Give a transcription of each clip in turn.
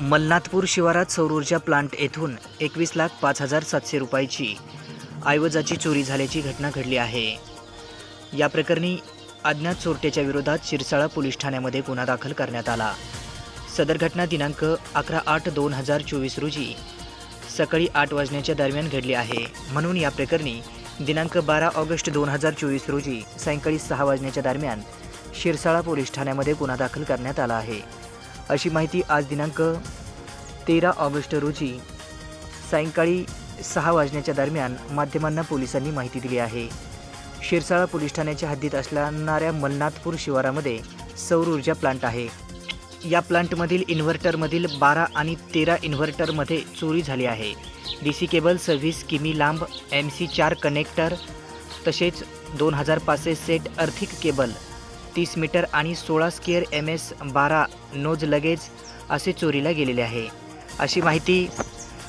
मलनाथपूर शिवारात सौरऊर्जा प्लांट येथून एकवीस लाख पाच हजार सातशे रुपयाची ऐवजाची चोरी झाल्याची घटना घडली आहे. या प्रकरणी अज्ञात चोरट्याच्या विरोधात शिरसाळा पोलीस ठाण्यामध्ये गुन्हा दाखल करण्यात आला. सदर घटना दिनांक अकरा आठ दोन हजार चोवीस रोजी सकाळी आठ वाजण्याच्या दरम्यान घडली आहे. म्हणून या प्रकरणी दिनांक बारा ऑगस्ट दोन हजार चोवीस रोजी सायंकाळी सहा वाजण्याच्या दरम्यान शिरसाळा पोलीस ठाण्यामध्ये गुन्हा दाखल करण्यात आला आहे. अशी माहिती आज दिनांक तेरा ऑगस्ट रोजी सायंकाळी सहा वाजण्याच्या दरम्यान माध्यमांना पोलिसांनी माहिती दिली आहे. शिरसाळा पोलीस ठाण्याच्या हद्दीत असणाऱ्या मलनाथपूर शिवारामध्ये सौर ऊर्जा प्लांट आहे. या प्लांटमधील इन्व्हर्टरमधील बारा आणि तेरा इन्व्हर्टरमध्ये चोरी झाली आहे. डी सी केबल सव्वीस किमी लांब एम सी चार कनेक्टर तसेच दोन हजार पाचशे सेट अर्थिक केबल तीस मीटर आणि सोळा स्केअर एम एस बारा नोज लगेज असे चोरीला गेलेले आहे. अशी माहिती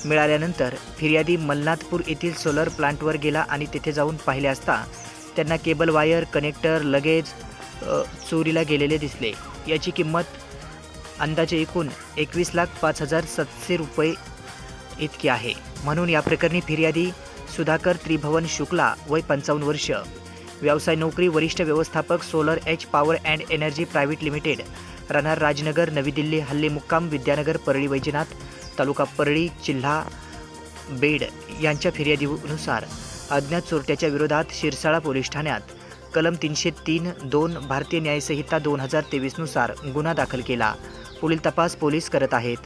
मिळाल्यानंतर फिर्यादी मलनाथपूर येथील सोलर प्लांटवर गेला आणि तिथे जाऊन पाहिले असता त्यांना केबल वायर कनेक्टर लगेज चोरीला गेलेले दिसले. याची किंमत अंदाजे एकूण एकवीस लाख पाच हजार सातशे रुपये इतकी आहे. म्हणून या प्रकरणी फिर्यादी सुधाकर त्रिभवन शुक्ला वय पंचावन्न वर्ष व्यवसाय नोकरी वरिष्ठ व्यवस्थापक solar H power and energy private limited राहणार राजनगर नवी दिल्ली हल्ले मुक्काम विद्यानगर परळी वैजनाथ तालुका परळी जिल्हा बेड यांच्या फिर्यादीनुसार अज्ञात चोरट्याच्या विरोधात शिरसाळा पोलीस ठाण्यात कलम तीनशे तीन दोन भारतीय न्यायसंहिता दोन हजार तेवीसनुसार गुन्हा दाखल केला. पुढील तपास पोलीस करत आहेत.